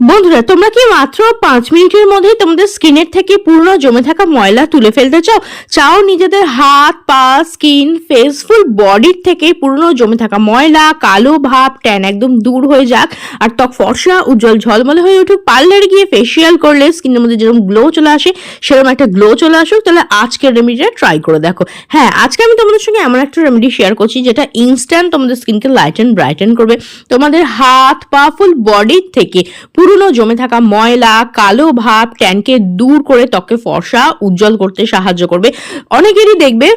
বন্ধুরা, তোমরা কি মাত্র পাঁচ মিনিটের মধ্যেই তোমাদের স্কিনের থেকে পুরনো জমে থাকা ময়লা তুলে ফেলতে চাও? চাও নিজেদের হাত, পা, স্কিন ফেস ফুল বডির থেকে পুরনো জমে থাকা ময়লা, কালো ভাব ট্যান একদম দূর হয়ে যাক আর ত্বক ফর্সা, উজ্জ্বল, ঝলমলে হয়ে উঠুক। পার্লারে গিয়ে ফেসিয়াল করলে স্কিনের মধ্যে যেরকম গ্লো চলে আসে, সেরকম একটা গ্লো চলে আসুক। তাহলে আজকের রেমেডিটা ট্রাই করে দেখো। হ্যাঁ আজকে আমি তোমাদের সঙ্গে এমন একটা রেমেডি শেয়ার করছি, যেটা ইনস্ট্যান্ট তোমাদের স্কিনকে লাইট অ্যান্ড ব্রাইটেন করবে। তোমাদের হাত, পা ফুল বডির থেকে পুরনো জমে থাকা ময়লা, কালো ভাব ট্যানকে দূর করে ত্বকে ফর্সা, উজ্জ্বল করতে সাহায্য করবে। অনেকেরই দেখবে,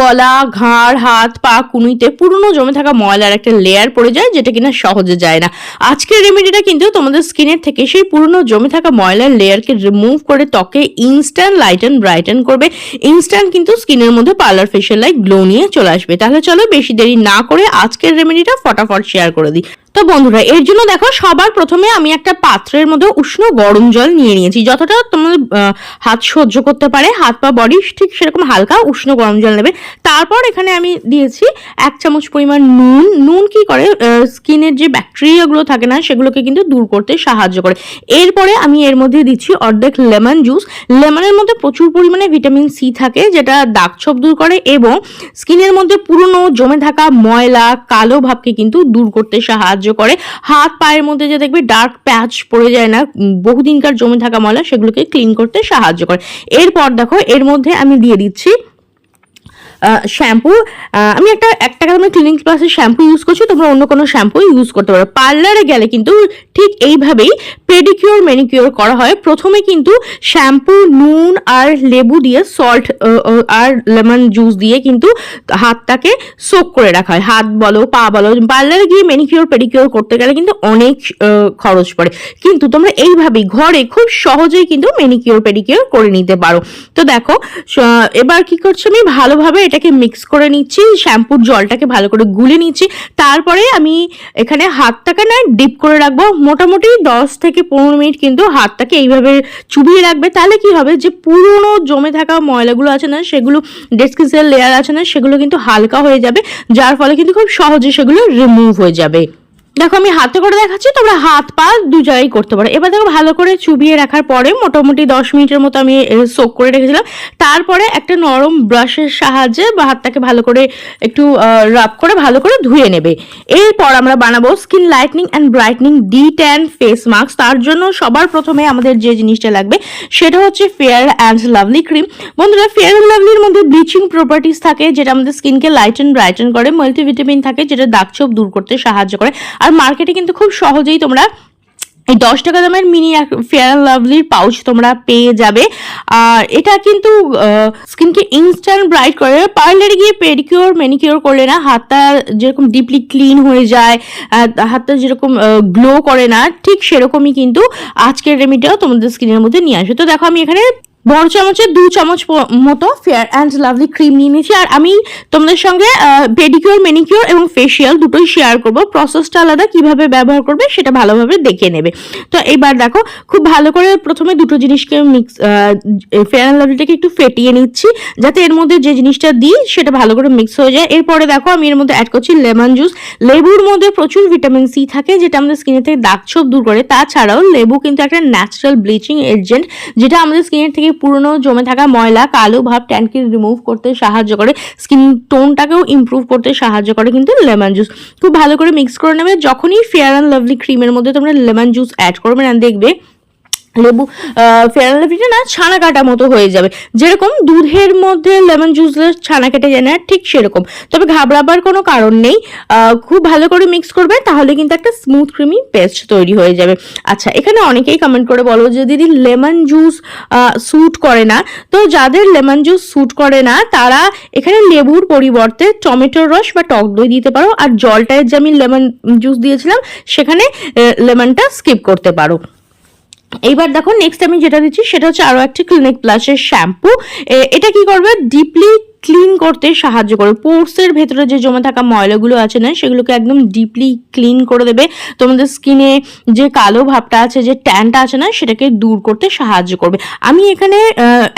গলা, ঘাড়, হাত, পা, কুনুইতে পুরনো জমে থাকা ময়লার একটা লেয়ার পড়ে যায়, যেটা কিনা সহজে যায় না। আজকের রেমেডিটা কিন্তু তোমাদের স্কিনের থেকে সেই পুরনো জমে থাকা ময়লার লেয়ারকে রিমুভ করে ত্বকে ইনস্ট্যান্ট লাইটেন ব্রাইটেন করবে। ইনস্ট্যান্ট কিন্তু স্কিনের মধ্যে পার্লার ফেশিয়াল লাইট গ্লো নিয়ে চলে আসবে। তাহলে চলো বেশি দেরি না করে আজকের রেমেডিটা ফটাফট শেয়ার করে দিই। তো বন্ধুরা, এর জন্য দেখো সবার প্রথমে আমি একটা পাত্রের মধ্যে উষ্ণ গরম জল নিয়ে নিয়েছি। যতটা তোমার হাত সহ্য করতে পারে, হাত পা বডি ঠিক সেরকম হালকা উষ্ণ গরম জল নেবে। তারপর এখানে আমি দিয়েছি এক চামচ পরিমাণ নুন। নুন কি করে? স্কিনের যে ব্যাকটেরিয়াগুলো থাকে না, সেগুলোকে কিন্তু দূর করতে সাহায্য করে। এরপরে আমি এর মধ্যে দিচ্ছি অর্ধেক লেমন জুস। লেমনের মধ্যে প্রচুর পরিমাণে ভিটামিন সি থাকে, যেটা দাগ ছোপ দূর করে এবং স্কিনের মধ্যে পুরনো জমে থাকা ময়লা, কালো ভাবকে কিন্তু দূর করতে সাহায্য করে। হাত, পায়ের মধ্যে যে দেখবে ডার্ক প্যাচ পড়ে যায় না বহুদিনকার জমে থাকা ময়লা সেগুলোকে ক্লিন করতে সাহায্য করে। এরপর দেখো, এর মধ্যে আমি দিয়ে দিচ্ছি শ্যাম্পু আমি একটা এক টাকা দামের ক্লিনিক প্লাসের শ্যাম্পু ইউজ করছি, তোমরা অন্য কোনো শ্যাম্পু ইউজ করতে পারো। পার্লারে গেলে কিন্তু ঠিক এইভাবেই পেডিকিওর ম্যানিকিওর করা হয়। প্রথমে কিন্তু শ্যাম্পু নুন আর লেবু দিয়ে সল্ট আর লেমন জুস দিয়ে কিন্তু হাতটাকে সোক করে রাখা হয়। হাত বলো, পা বলো পার্লারে গিয়ে ম্যানিকিওর পেডিকিওর করতে গেলে কিন্তু অনেক খরচ পড়ে। কিন্তু তোমরা এইভাবেই ঘরে খুব সহজেই কিন্তু ম্যানিকিওর পেডিকিওর করে নিতে পারো। তো দেখো এবার কি করছি আমি? ভালোভাবে এটাকে মিক্স করে নিচ্ছি শ্যাম্পুর জলটাকে ভালো করে গুলে নিচ্ছি। তারপরে আমি এখানে হাতটাকে না ডিপ করে রাখব। মোটামুটি দশ থেকে পনেরো মিনিট কিন্তু হাতটাকে এইভাবে চুবিয়ে রাখবে। তাহলে কি হবে যে পুরনো জমে থাকা ময়লাগুলো আছে না, সেগুলো ডেস্কিসের লেয়ার আছে না, সেগুলো কিন্তু হালকা হয়ে যাবে। যার ফলে কিন্তু খুব সহজে সেগুলো রিমুভ হয়ে যাবে। দেখো, আমি হাতে করে দেখাচ্ছি, তোমরা হাত, পা দু জায়গায় করতে পারো। এবার দেখো, ভালো করে চুবিয়ে রাখার পরে মোটামুটি দশ মিনিটের মতো আমি সোক করে রেখেছিলাম। তারপরে একটা নরম ব্রাশের সাহায্যে বা হাতটাকে ভালো করে একটু রাব করে ভালো করে ধুয়ে নেবে। এরপর আমরা বানাবো skin lightening and brightening de tan face mask তার জন্য সবার প্রথমে আমাদের যে জিনিসটা লাগবে, সেটা হচ্ছে ফেয়ার অ্যান্ড লাভলি ক্রিম বন্ধুরা ফেয়ার অ্যান্ড লাভলির মধ্যে ব্লিচিং প্রপার্টিস থাকে, যেটা আমাদের স্কিনকে লাইট লাইটেন ব্রাইটেন করে মাল্টিভিটামিন থাকে, যেটা দাগ দাগছোপ দূর করতে সাহায্য করে। আর মার্কেটে কিন্তু খুব সহজেই তোমরা এই দশ টাকা দামের মিনি ফেয়ার লাভলির পাউচ তোমরা পেয়ে যাবে। আর এটা কিন্তু স্কিনকে ইনস্ট্যান্ট ব্রাইট করে। পার্লারে গিয়ে পেডিকিওর ম্যানিকিওর করলে না হাতটা যেরকম ডিপলি ক্লিন হয়ে যায় হাতটা যেরকম গ্লো করে না, ঠিক সেরকমই কিন্তু আজকের রেমিটাও তোমাদের স্কিনের মধ্যে নিয়ে আসবে। তো দেখো আমি এখানে বড় চামচে দু চামচ মতো ফেয়ার অ্যান্ড লাভলি ক্রিম নিয়ে নিয়েছি। আর আমি তোমাদের সঙ্গে পেডিকিওর মেনিকিওর এবং ফেসিয়াল দুটোই শেয়ার করব। প্রসেসটা আলাদা, কীভাবে ব্যবহার করবে সেটা ভালোভাবে দেখে নেবে। তো এবার দেখো, খুব ভালো করে প্রথমে দুটো জিনিসকে মিক্স ফেয়ার অ্যান্ড লাভলিটাকে একটু ফেটিয়ে নিচ্ছি, যাতে এর মধ্যে যে জিনিসটা দিই সেটা ভালো করে মিক্স হয়ে যায়। এরপরে দেখো, আমি এর মধ্যে অ্যাড করছি লেমন জুস লেবুর মধ্যে প্রচুর ভিটামিন সি থাকে, যেটা আমাদের স্কিনের থেকে দাগ ছোপ দূর করে। তাছাড়াও লেবু কিন্তু একটা ন্যাচারাল ব্লিচিং এজেন্ট যেটা আমাদের স্কিনের থেকে পুরনো জমে থাকা ময়লা, কালো ভাব ট্যানকে রিমুভ করতে সাহায্য করে স্কিন টোনটাকেও ইম্প্রুভ করতে সাহায্য করে কিন্তু লেমন জুস খুব ভালো করে মিক্স করে নেবে, যখনই ফেয়ার অ্যান্ড লাভলি ক্রিমের মধ্যে তোমরা লেমন জুস অ্যাড করবে না দেখবে লেবু লাভলিটা না ছানা কাটা মতো হয়ে যাবে। যেরকম দুধের মধ্যে লেমন জুস ছানা কেটে যায় না, ঠিক সেরকম। তবে ঘাবড়াবার কোনো কারণ নেই। খুব ভালো করে মিক্স করবে, তাহলে কিন্তু একটা স্মুথ ক্রিমি পেস্ট তৈরি হয়ে যাবে। আচ্ছা এখানে অনেকেই কমেন্ট করে বলো যে, দিদি, লেমন জুস স্যুট করে না। তো যাদের লেমন জুস স্যুট করে না, তারা এখানে লেবুর পরিবর্তে টমেটোর রস বা টক দই দিতে পারো। আর জলটায় যে আমি লেমন জুস দিয়েছিলাম, সেখানে লেমনটা স্কিপ করতে পারো। এইবার দেখো নেক্সট আমি যেটা দিচ্ছি সেটা হচ্ছে আরও একটা ক্লিনিক প্লাসের শ্যাম্পু এটা কি করবে? ডিপলি ক্লিন করতে সাহায্য করে পোর্সের ভেতরে যে জমে থাকা ময়লাগুলো আছে না, সেগুলোকে একদম ডিপলি ক্লিন করে দেবে। তোমাদের স্কিনে যে কালো ভাবটা আছে, যে ট্যানটা আছে না, সেটাকে দূর করতে সাহায্য করবে। আমি এখানে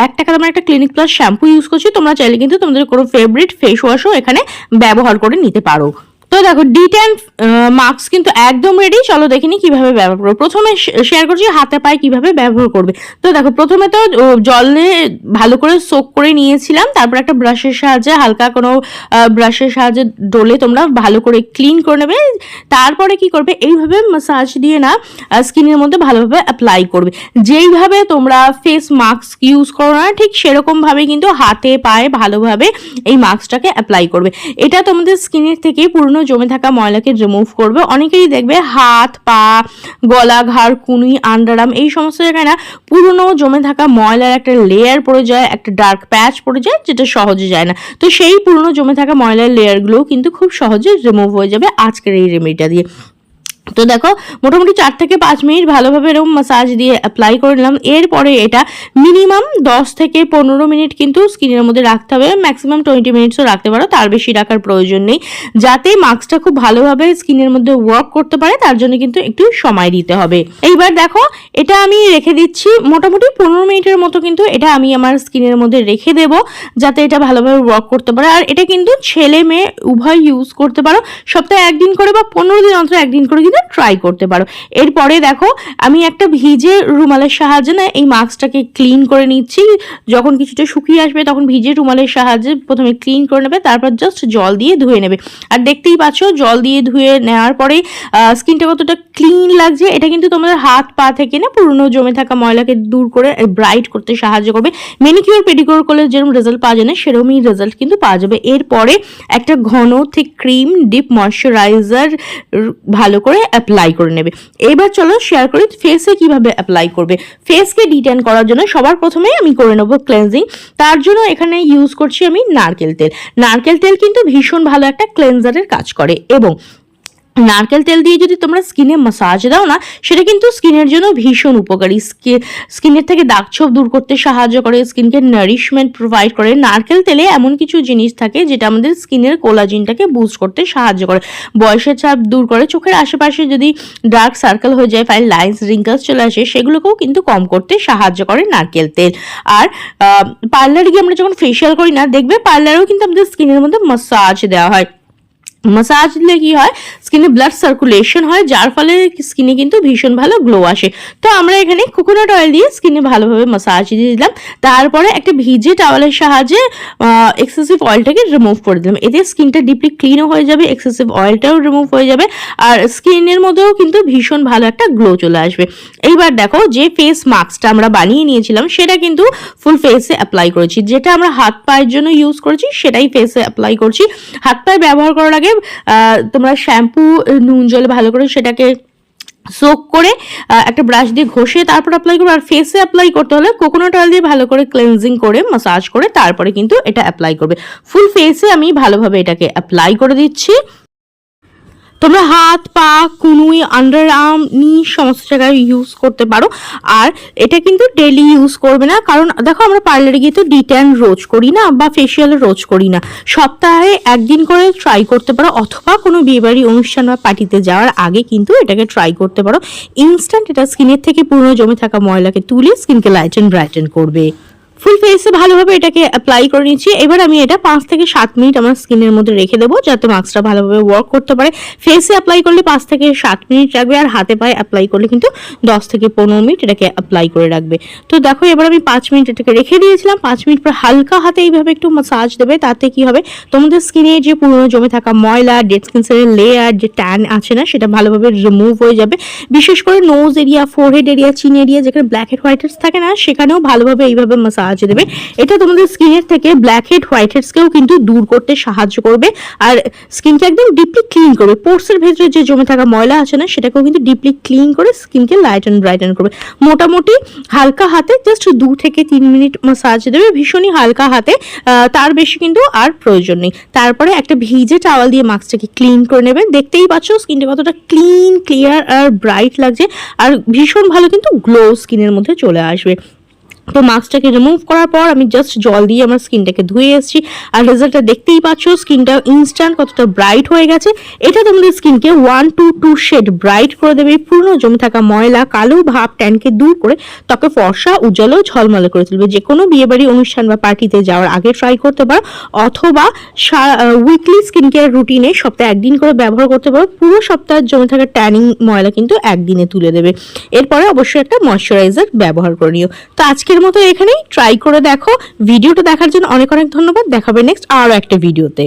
এক টাকা দামের একটা ক্লিনিক প্লাস শ্যাম্পু ইউজ করছি। তোমরা চাইলে কিন্তু তোমাদের কোনো ফেভারিট ফেস ওয়াশও এখানে ব্যবহার করে নিতে পারো। তো দেখো ডি টেন মাস্ক কিন্তু একদম রেডি চলো দেখিনি কীভাবে ব্যবহার করব। প্রথমে শেয়ার করছি হাতে পায়ে কীভাবে ব্যবহার করবে। তো দেখো, প্রথমে তো জলে ভালো করে সোক করে নিয়েছিলাম। তারপর একটা ব্রাশের সাহায্যে হালকা কোনো ব্রাশের সাহায্যে ডলে তোমরা ভালো করে ক্লিন করে নেবে। তারপরে কি করবে? এইভাবে মাসাজ দিয়ে না স্কিনের মধ্যে ভালোভাবে অ্যাপ্লাই করবে। যেইভাবে তোমরা ফেস মাস্ক ইউজ করো না, ঠিক সেরকমভাবে কিন্তু হাতে, পায়ে ভালোভাবে এই মাস্কটাকে অ্যাপ্লাই করবে। এটা তোমাদের স্কিনের থেকে পুরনো জমে থাকা ময়লাকে রিমুভ করবে। অনেকেই দেখবে হাত, পা, গলা, ঘাড় কুনুই আন্ডারাম এই সমস্ত জায়গায় না পুরনো জমে থাকা ময়লার একটা লেয়ার পড়ে যায়, একটা ডার্ক প্যাচ পড়ে যায়, যেটা সহজে যায় না। তো সেই পুরনো জমে থাকা ময়লার লেয়ারগুলোও কিন্তু খুব সহজে রিমুভ হয়ে যাবে আজকের এই রেমেডিটা দিয়ে। তো দেখো, মোটামুটি চার থেকে পাঁচ মিনিট ভালোভাবে এরকম মাসাজ দিয়ে অ্যাপ্লাই করে নিলাম। এরপরে এটা মিনিমাম দশ থেকে পনেরো মিনিট কিন্তু স্কিনের মধ্যে রাখতে হবে। ম্যাক্সিমাম টোয়েন্টি মিনিটসও রাখতে পারো, তার বেশি রাখার প্রয়োজন নেই। যাতে মাস্কটা খুব ভালোভাবে স্কিনের মধ্যে ওয়ার্ক করতে পারে, তার জন্য কিন্তু একটু সময় দিতে হবে। এইবার দেখো, এটা আমি রেখে দিচ্ছি। মোটামুটি পনেরো মিনিটের মতো কিন্তু এটা আমি আমার স্কিনের মধ্যে রেখে দেব, যাতে এটা ভালোভাবে ওয়ার্ক করতে পারে। আর এটা কিন্তু ছেলে মেয়ে উভয় ইউজ করতে পারো। সপ্তাহে একদিন করে বা পনেরো দিন অন্তর একদিন করে কিন্তু ট্রাই করতে পারো। এরপরে দেখো, আমি একটা ভিজে রুমালের সাহায্যে না এই মাস্কটাকে ক্লিন করে নিচ্ছি। যখন কিছুটা শুকিয়ে আসবে তখন ভিজে রুমালের সাহায্যে প্রথমে ক্লিন করে নেবে, তারপর জাস্ট জল দিয়ে ধুয়ে নেবে। আর দেখতেই পাচ্ছ, জল দিয়ে ধুয়ে নেওয়ার পরে স্কিনটা কতটা ক্লিন লাগছে, এটা কিন্তু তোমাদের হাত পা থেকে না পুরনো জমে থাকা ময়লাকে দূর করে ব্রাইট করতে সাহায্য করবে। মেনিকিউর পেডিকিউর করলে যেরকম রেজাল্ট পাওয়া যায় না, সেরকমই রেজাল্ট কিন্তু পাওয়া যাবে। এরপরে একটা ঘন ঠিক ক্রিম ডিপ ময়শ্চারাইজার ভালো করে অ্যাপ্লাই করে নেবে। এবার চলো শেয়ার করি ফেসে কীভাবে অ্যাপ্লাই করবে। ফেসকে ডিটেন করার জন্য সবার প্রথমে আমি করে নেব ক্লেন্সিং তার জন্য এখানে ইউজ করছি আমি নারকেল তেল। নারকেল তেল কিন্তু ভীষণ ভালো একটা ক্লেন্সারের কাজ করে এবং নারকেল তেল দিয়ে যদি তোমরা স্কিনে মাসাজ দাও না, সেটা কিন্তু স্কিনের জন্য ভীষণ উপকারী। স্কিনের থেকে দাগছোপ দূর করতে সাহায্য করে, স্কিনকে নারিশমেন্ট প্রোভাইড করে। নারকেল তেলে এমন কিছু জিনিস থাকে যেটা আমাদের স্কিনের কোলাজিনটাকে বুস্ট করতে সাহায্য করে। বয়সের চাপ দূর করে, চোখের আশেপাশে যদি ডার্ক সার্কেল হয়ে যায় ফাইল লাইন্স রিঙ্কলস চলে আসে, সেগুলোকেও কিন্তু কম করতে সাহায্য করে নারকেল তেল। আর পার্লারে গিয়ে আমরা যখন ফেশিয়াল করি না, দেখবে পার্লারেও কিন্তু আমাদের স্কিনের মধ্যে মাসাজ দেওয়া হয়। মাসাজ দিলে কি হয়? স্কিনে ব্লাড সার্কুলেশন হয়, যার ফলে স্কিনে কিন্তু ভীষণ ভালো গ্লো আসে। তো আমরা এখানে কোকোনাট অয়েল দিয়ে স্কিনে ভালোভাবে মাসাজ দিয়ে দিলাম। তারপরে একটা ভিজে টাওয়ালের সাহায্যে এক্সেসিভ অয়েলটাকে রিমুভ করে দিলাম। এতে স্কিনটা ডিপলি ক্লিনও হয়ে যাবে এক্সেসিভ অয়েলটাও রিমুভ হয়ে যাবে। আর স্কিনের মধ্যেও কিন্তু ভীষণ ভালো একটা গ্লো চলে আসবে। এইবার দেখো যে ফেস মাস্কটা আমরা বানিয়ে নিয়েছিলাম, সেটা কিন্তু ফুল ফেসে অ্যাপ্লাই করেছি। যেটা আমরা হাত পায়ের জন্য ইউজ করেছি, সেটাই ফেসে অ্যাপ্লাই করছি। হাত পায়ে ব্যবহার করার আগে তোমরা শ্যাম্পু নুন জলে ভালো করে সেটাকে সোক করে একটা ব্রাশ দিয়ে ঘষে তারপর অ্যাপ্লাই করবে। আর ফেসে অ্যাপ্লাই করতে হলে কোকোনাট অয়েল দিয়ে ভালো করে ক্লেনজিং করে মাসাজ করে তারপরে কিন্তু এটা অ্যাপ্লাই করবে। ফুল ফেসে আমি ভালোভাবে এটাকে অ্যাপ্লাই করে দিচ্ছি। তোমরা হাত, পা, কুনুই আন্ডার আর্ম নি সমস্ত জায়গায় ইউজ করতে পারো। আর এটা কিন্তু ডেলি ইউজ করবে না। কারণ দেখো আমরা পার্লারে গিয়ে তো ডিট্যান রোজ করি না বা ফেসিয়াল রোজ করি না। সপ্তাহে একদিন করে ট্রাই করতে পারো অথবা কোনো বিয়েবাড়ি অনুষ্ঠান বা পার্টিতে যাওয়ার আগে কিন্তু এটাকে ট্রাই করতে পারো। ইনস্ট্যান্ট এটা স্কিনের থেকে পুরনো জমে থাকা ময়লাকে তুলে স্কিনকে লাইটেন ব্রাইটেন করবে। ফুল ফেসে ভালোভাবে এটাকে অ্যাপ্লাই করে নিচ্ছি এবার আমি এটা পাঁচ থেকে সাত মিনিট আমার স্কিনের মধ্যে রেখে দেবো, যাতে মাস্কটা ভালোভাবে ওয়ার্ক করতে পারে। ফেসে অ্যাপ্লাই করলে পাঁচ থেকে সাত মিনিট রাখবে আর হাতে পায়ে অ্যাপ্লাই করলে কিন্তু দশ থেকে পনেরো মিনিট এটাকে অ্যাপ্লাই করে রাখবে। তো দেখো, এবার আমি পাঁচ মিনিট এটাকে রেখে দিয়েছিলাম। পাঁচ মিনিট পর হালকা হাতে এইভাবে একটু মাসাজ দেবে, তাতে কি হবে? তোমাদের স্কিনে যে পুরনো জমে থাকা ময়লা ডেড স্কিন সেলের লেয়ার যে ট্যান আছে না, সেটা ভালোভাবে রিমুভ হয়ে যাবে। বিশেষ করে nose area forehead area chin area যেখানে ব্ল্যাক হেড হোয়াইট হেডস থাকে না, সেখানেও ভালোভাবে এইভাবে মাসাজ দেবে। এটা তোমাদের স্কিনের থেকে ব্ল্যাক হেড হোয়াইট হেডসকেও কিন্তু দূর করতে সাহায্য করবে। আর স্কিনকে একদম ডিপলি ক্লিন করবে। পোর্সের ভেতরে যে জমে থাকা ময়লা আছে না, সেটাকেও কিন্তু ডিপলি ক্লিন করে স্কিনকে লাইট অ্যান্ড ব্রাইটেন করবে। মোটামুটি হালকা হাতে জাস্ট দু থেকে তিন মিনিট মাসাজ দেবে। ভীষণই হালকা হাতে তার বেশি কিন্তু আর প্রয়োজন নেই। তারপরে একটা ভিজে টাওয়াল দিয়ে মাস্কটাকে ক্লিন করে নেবে। দেখতেই পাচ্ছ স্কিনটা কতটা ক্লিন ক্লিয়ার আর ব্রাইট লাগছে। আর ভীষণ ভালো কিন্তু গ্লো স্কিনের মধ্যে চলে আসবে। তো মাস্কটাকে রিমুভ করার পর আমি জাস্ট জল দিয়ে আমার স্কিনটাকে ধুয়ে এসেছি। আর রেজাল্টটা দেখতেই পাচ্ছ স্কিনটা ইনস্ট্যান্ট কতটা ব্রাইট হয়ে গেছে। এটা তোমাদের স্কিনকে one two two shade bright করে দেবে। পুরনো জমে থাকা ময়লা, কালো ভাব ট্যানকে দূর করে ত্বকে ফর্সা, উজ্জ্বল ঝলমলে করে তুলবে। যে কোনো বিয়েবাড়ি অনুষ্ঠান বা পার্টিতে যাওয়ার আগে ট্রাই করতে পারো। অথবা উইকলি স্কিন কেয়ার রুটিনে সপ্তাহে একদিন করে ব্যবহার করতে পারো। পুরো সপ্তাহের জমে থাকা ট্যানিং ময়লা কিন্তু একদিনে তুলে দেবে। এরপরে অবশ্যই একটা ময়শ্চারাইজার ব্যবহার করে নিও। তো আজকের মতো এখানেই। ট্রাই করে দেখো। ভিডিওটা দেখার জন্য অনেক অনেক ধন্যবাদ। দেখাবে নেক্সট আরও একটা ভিডিওতে